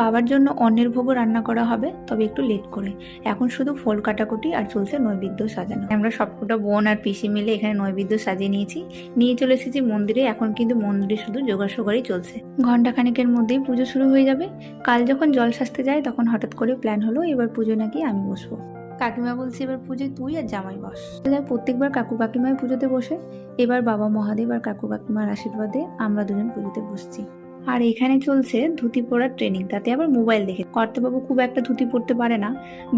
বাবার জন্য অন্যের ভোগও রান্না করা হবে, তবে একটু লেট করে। এখন শুধু ফল কাটাকুটি আর চলছে নৈবেদ্য সাজানো। আমরা সবকটা বোন আর পিসি মিলে এখানে নৈবেদ্য সাজিয়ে নিয়েছি। নিয়ে চলে এসেছি মন্দিরে, এখন কিন্তু মন্দিরে শুধু জোগাড় চলছে। ঘণ্টা খানিকের মধ্যেই পুজো শুরু হয়ে যাবে। কাল যখন জল সাজতে যায়, তখন হঠাৎ করে প্ল্যান হলো, এবার পুজো নাকি আমি বসবো। কাকিমা বলছে, এবার পুজোয় তুই আর জামাই বস। প্রত্যেকবার কাকু কাকিমাই পুজোতে বসে। এবার বাবা মহাদেব আর কাকু কাকিমার আশীর্বাদে আমরা দুজন পুজোতে বসছি। আর এখানে চলছে ধুতি পরার ট্রেনিং তাতে আবার মোবাইল দেখে। কর্তাবাবু খুব একটা ধুতি পরতে পারে না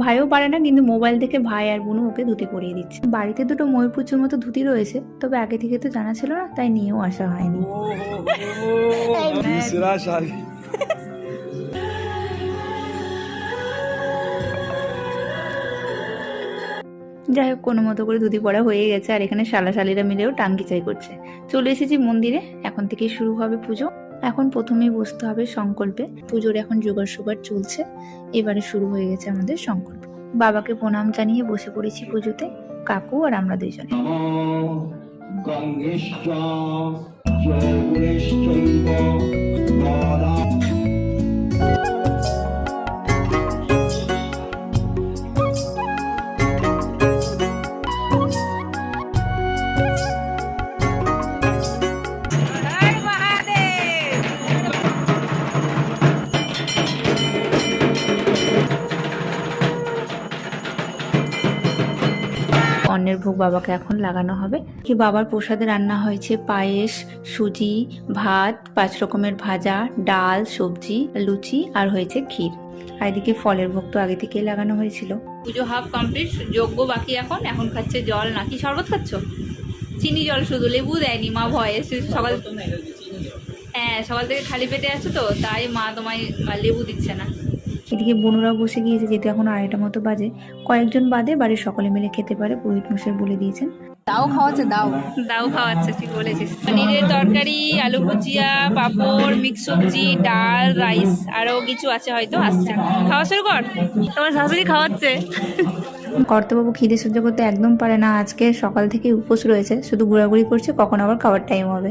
ভাইও পারে না কিন্তু মোবাইল দেখে ভাই আর বোনও ওকে ধুতি পরিয়ে দিচ্ছে। বাড়িতে দুটো ময়ূরপুচুর মতো ধুতি রয়েছে তবে আগে থেকে তো জানা ছিল না তাই নিয়েও আসা হয়নি। যাই হোক কোনো মতো করে ধুতি পড়া হয়ে গেছে আর এখানে শালা শালিরা মিলেও টাঙ্গি চাই করছে। চলে এসেছি মন্দিরে এখন থেকেই শুরু হবে পুজো। এখন প্রথমেই বসতে হবে সংকল্পে। পুজোর এখন জোগাড় সোগাড় চলছে। এবারে শুরু হয়ে গেছে আমাদের সংকল্প। বাবাকে প্রণাম জানিয়ে বসে পড়েছি পুজোতে, কাকু আর আমরা যৌগুণেশ্চৈব অন্যের ভোগ বাবাকে এখন লাগানো হবে। কি বাবার প্রসাদে রান্না হয়েছে? পায়েস সুজি ভাত পাঁচ রকমের ভাজা ডাল সবজি লুচি আর হয়েছে ক্ষীর। আর এদিকে ফলের ভোগ তো আগে থেকেই লাগানো হয়েছিল। পুজো হাফ কমপ্লিট যোগ্য বাকি এখন। এখন খাচ্ছে জল। নাকি শরবত খাচ্ছ? চিনি জল শুধু লেবু দেয়নি মা ভয়ে। সকাল হ্যাঁ সকাল থেকে খালি পেটে আছো তো তাই মা তোমায় লেবু দিচ্ছে না। এদিকে বনুরা বসে গিয়েছে যেহেতু এখন আড়াইটা মতো বাজে। কয়েকজন বাদে বাড়ির সকলে মিলে খেতে পারে পুরোহিত মশাই বলে দিয়েছেন। দাও খাওয়াচ্ছে দাও। দাও খাওয়াচ্ছে ঠিক বলেছিস। পনিরের তরকারি আলু ভুজিয়া পাঁপড় মিক্স সবজি ডাল রাইস আরও কিছু আছে হয়তো আসছে। খাওয়া শুরু কর। তোমার শাশুড়ি খাওয়াচ্ছে। কর্তবাবু খিদে সহ্য করতে একদম পারে না। আজকে সকাল থেকে উপোস রয়েছে শুধু ঘোরাঘুরি করছে কখন আবার খাওয়ার টাইম হবে।